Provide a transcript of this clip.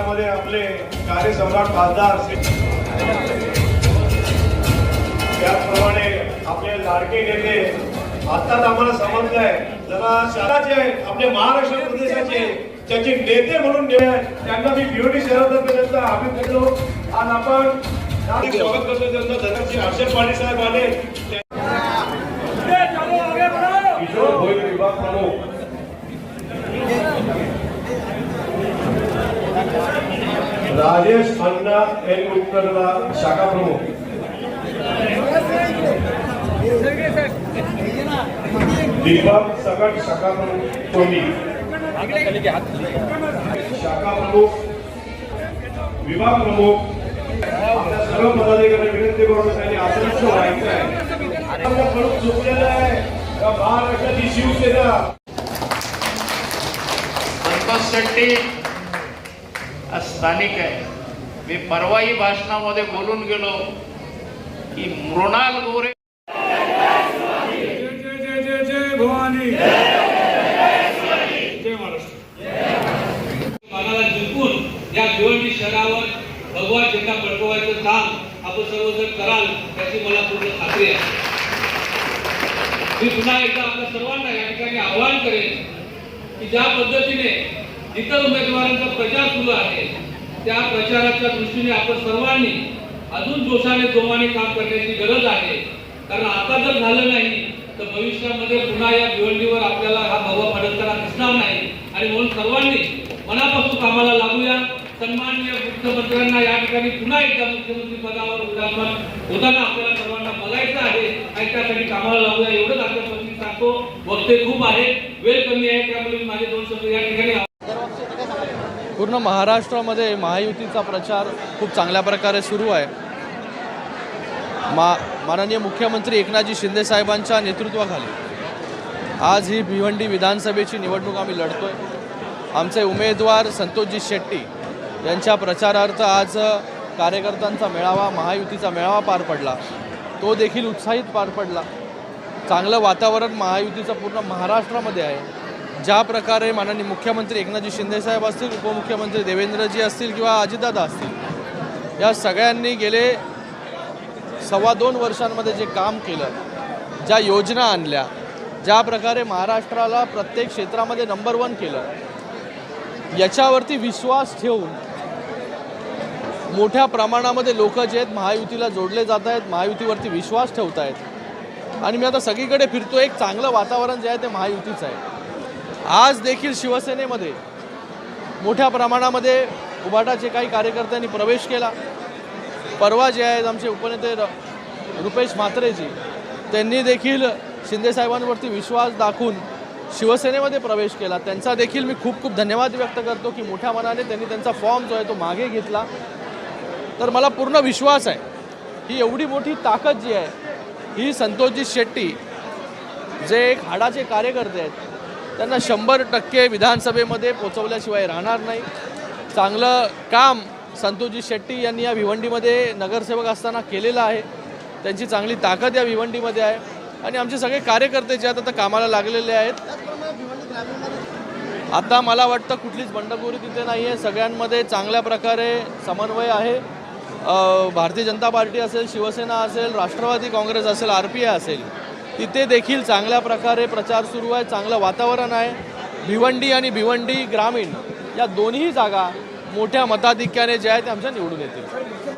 मध्ये आपले कार्यसम्राट खासदार त्याचप्रमाणे आपले लाडके नेते आत्ताच आम्हाला समजलंय जरा शहराचे आपले महाराष्ट्र प्रदेशाचे त्याचे नेते म्हणून त्यांना मी बीओडी शहरातर्फे त्यांचा अभिप्राय आज आपण स्वागत करतो त्यांचं धनश्री हर्षद पाटील साहेब आले किशोर भोईर विभाग प्रमुख. राजेश अण्णा एन उत्तरला शाखा प्रमुख. दीपक सगट शाखा प्रमुख कोणी? शाखा प्रमुख विभाग प्रमुख. आपल्या सर्व पदाधिकारी विनंती करून त्यांनी आदर्श व्हायचं आहे. आपला प्रमुख चुकलेला आहे महाराष्ट्राची शिवसेना संतोष शेट्टी स्थानिक आहे. मी परवाही भाषणामध्ये बोलून गेलो की मृणाल गोरे जय जय जय जय भवानी जय महाराष्ट्र मनाला जिंकून या भिवंडी शहरावर भगवा झेंडा फडकवायचं काम आपण सर्वजण कराल त्याची मला पूर्ण खात्री आहे. मी पुन्हा एकदा आपल्या सर्वांना या ठिकाणी आवाहन करेन की ज्या पद्धतीने इतर उमेदवारांचा प्रचार सुरू आहे. त्या प्रचाराच्या दृष्टीने आपण सर्वांनी अजून जोशाने जोमाने काम करण्याची गरज आहे. कारण आता जर झालं नाही तर भविष्यामध्ये पुन्हा या भिवंडीवर आपल्याला हा भगवा फडकताना दिसणार नाही. आणि म्हणून सर्वांनी मनापासून कामाला लागूया. सन्माननीय मुख्यमंत्र्यांना या ठिकाणी पुन्हा एकदा मुख्यमंत्री पदावर विराजमान होताना आपल्याला सर्वांना बघायचं आहे. आणि त्यासाठी कामाला लागूया. एवढंच आपल्या सांगतो. वक्ते खूप आहे वेळ कमी आहे त्यामुळे माझे दोन शब्द या ठिकाणी पूर्ण महाराष्ट्रामध्ये महायुतीचा प्रचार खूप चांगल्या प्रकारे सुरू आहे. मा माननीय मुख्यमंत्री एकनाथजी शिंदे साहेबांच्या नेतृत्वाखाली आज ही भिवंडी विधानसभेची निवडणूक आम्ही लढतो आहे आमचे उमेदवार संतोषजी शेट्टी यांच्या प्रचारार्थ आज कार्यकर्त्यांचा मेळावा महायुतीचा मेळावा पार पडला. तो देखील उत्साहित पार पडला. चांगलं वातावरण महायुतीचं पूर्ण महाराष्ट्रामध्ये आहे. ज्या प्रकारे माननीय मुख्यमंत्री एकनाथजी शिंदेसाहेब असतील उपमुख्यमंत्री देवेंद्रजी असतील किंवा अजितदादा असतील या सगळ्यांनी गेले सव्वा दोन वर्षांमध्ये जे काम केलं ज्या योजना आणल्या ज्या प्रकारे महाराष्ट्राला प्रत्येक क्षेत्रामध्ये नंबर वन केलं याच्यावरती विश्वास ठेवून मोठ्या प्रमाणामध्ये लोक जे आहेत महायुतीला जोडले जात आहेत महायुतीवरती विश्वास ठेवत आहेत आणि मी आता सगळीकडे फिरतो एक चांगलं वातावरण जे आहे ते महायुतीचं आहे. आज देखील शिवसेनेमध्ये मोठ्या प्रमाणामध्ये उबाटाचे काही कार्यकर्त्यांनी प्रवेश केला. परवा जे आहेत आमचे उपनेते र रुपेश म्हात्रेजी त्यांनी देखील शिंदेसाहेबांवरती विश्वास दाखवून शिवसेनेमध्ये प्रवेश केला. त्यांचा देखील मी खूप खूप धन्यवाद व्यक्त करतो की मोठ्या मनाने त्यांनी त्यांचा फॉर्म जो आहे तो मागे घेतला. तर मला पूर्ण विश्वास आहे. ही एवढी मोठी ताकद जी आहे ही संतोषजी शेट्टी जे एक हाडाचे कार्यकर्ते आहेत त्यांना शंभर टक्के विधानसभेमध्ये पोचवल्याशिवाय राहणार नाही. चांगलं काम संतोषजी शेट्टी यांनी या भिवंडीमध्ये नगरसेवक असताना केलेलं आहे. त्यांची चांगली ताकद या भिवंडीमध्ये आहे. आणि आमचे सगळे कार्यकर्ते जे आहेत आता कामाला लागलेले आहेत. आता मला वाटतं कुठलीच बंडखोरी तिथे नाही आहे. सगळ्यांमध्ये चांगल्या प्रकारे समन्वय आहे. भारतीय जनता पार्टी असेल शिवसेना असेल राष्ट्रवादी काँग्रेस असेल आर पी आय असेल. तिथे देखील चांगल्या प्रकारे प्रचार सुरू आहे चांगलं वातावरण आहे. भिवंडी आणि भिवंडी ग्रामीण या दोन्ही जागा मोठ्या मताधिक्याने ज्या आहेत ते आमच्या निवडून येतील.